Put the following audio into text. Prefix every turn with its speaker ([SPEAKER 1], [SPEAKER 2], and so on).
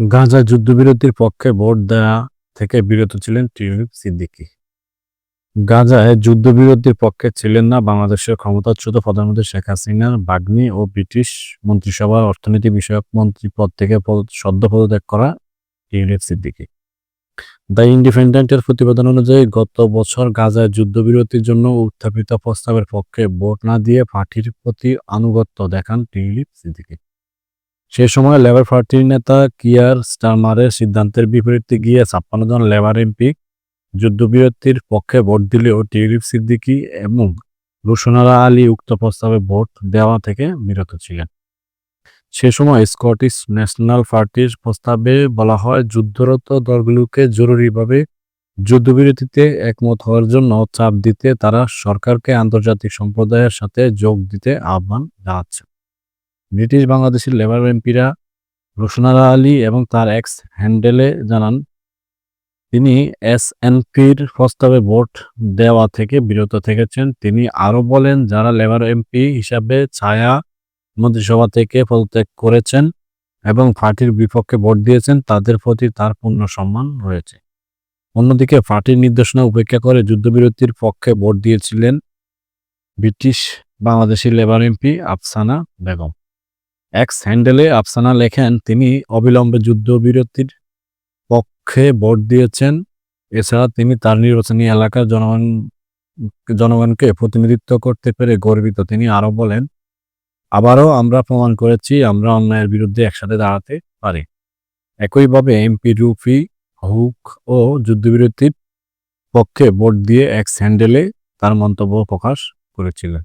[SPEAKER 1] গাজা যুদ্ধবিরতির পক্ষে ভোট দেওয়া থেকে বিরত ছিলেন টিউলিপ সিদ্দিকী। গাজায় যুদ্ধবিরতির পক্ষে ছিলেন না বাংলাদেশের ক্ষমতাচ্যুত প্রধানমন্ত্রী শেখ হাসিনার বাগ্নি ও ব্রিটিশ মন্ত্রিসভার অর্থনীতি বিষয়ক মন্ত্রী পদ থেকে সদ্য পদত্যাগ করা টিউলিপ সিদ্দিকি। দ্য ইন্ডিপেন্ডেন্টের প্রতিবেদন অনুযায়ী গত বছর গাজায় যুদ্ধবিরতির জন্য উত্থাপিত প্রস্তাবের পক্ষে ভোট না দিয়ে পার্টির প্রতি আনুগত্য দেখান টিউলিপ সিদ্দিকী। সে সময় লেবার পার্টির নেতা কিয়ার স্টারমারের সিদ্ধান্তের বিপরীতে গিয়ে ছাপ্পান্ন জন লেবার এমপি, যুদ্ধবিরতির পক্ষে ভোট দিলেও টিউলিপ সিদ্দিকী এবং রুশনারা আলী উক্ত প্রস্তাবে ভোট দেওয়া থেকে বিরত ছিলেন। সে সময় স্কটিশ ন্যাশনাল পার্টির প্রস্তাবে বলা হয়, যুদ্ধরত দলগুলোকে জরুরিভাবে যুদ্ধবিরতিতে একমত হওয়ার জন্য চাপ দিতে তারা সরকারকে আন্তর্জাতিক সম্প্রদায়ের সাথে যোগ দিতে আহ্বান জানাচ্ছে। ব্রিটিশ বাংলাদেশের লেবার এমপিরা রোশনারা আলী এবং তার এক্স হ্যান্ডেলে জানান, তিনি এসএনপির প্রস্তাবে ভোট দেওয়া থেকে বিরত থেকেছেন। তিনি আরও বলেন, যারা লেবার এমপি হিসাবে ছায়া মন্ত্রিসভা থেকে পদত্যাগ করেছেন এবং পার্টির বিপক্ষে ভোট দিয়েছেন, তাদের প্রতি তার পূর্ণ সম্মান রয়েছে। অন্যদিকে পার্টির নির্দেশনা উপেক্ষা করে যুদ্ধবিরতির পক্ষে ভোট দিয়েছিলেন British Bangladeshi Labour MP Afsana Begum. X হ্যান্ডেলে আফসানা লেখেন, তিনি অবিলম্বে যুদ্ধবিরতির পক্ষে ভোট দিয়েছেন। এছাড়া তিনি তার নির্বাচনী এলাকার জনগণ, জনগণকে প্রতিনিধিত্ব করতে পেরে গর্বিত। তিনি আরও বলেন, আবারও আমরা প্রমাণ করেছি, আমরা অন্যায়ের বিরুদ্ধে একসাথে দাঁড়াতে পারি। একইভাবে এমপি রুফি হুক ও যুদ্ধবিরতির পক্ষে ভোট দিয়ে এক্স হ্যান্ডেলে তার মন্তব্য প্রকাশ করেছিলেন।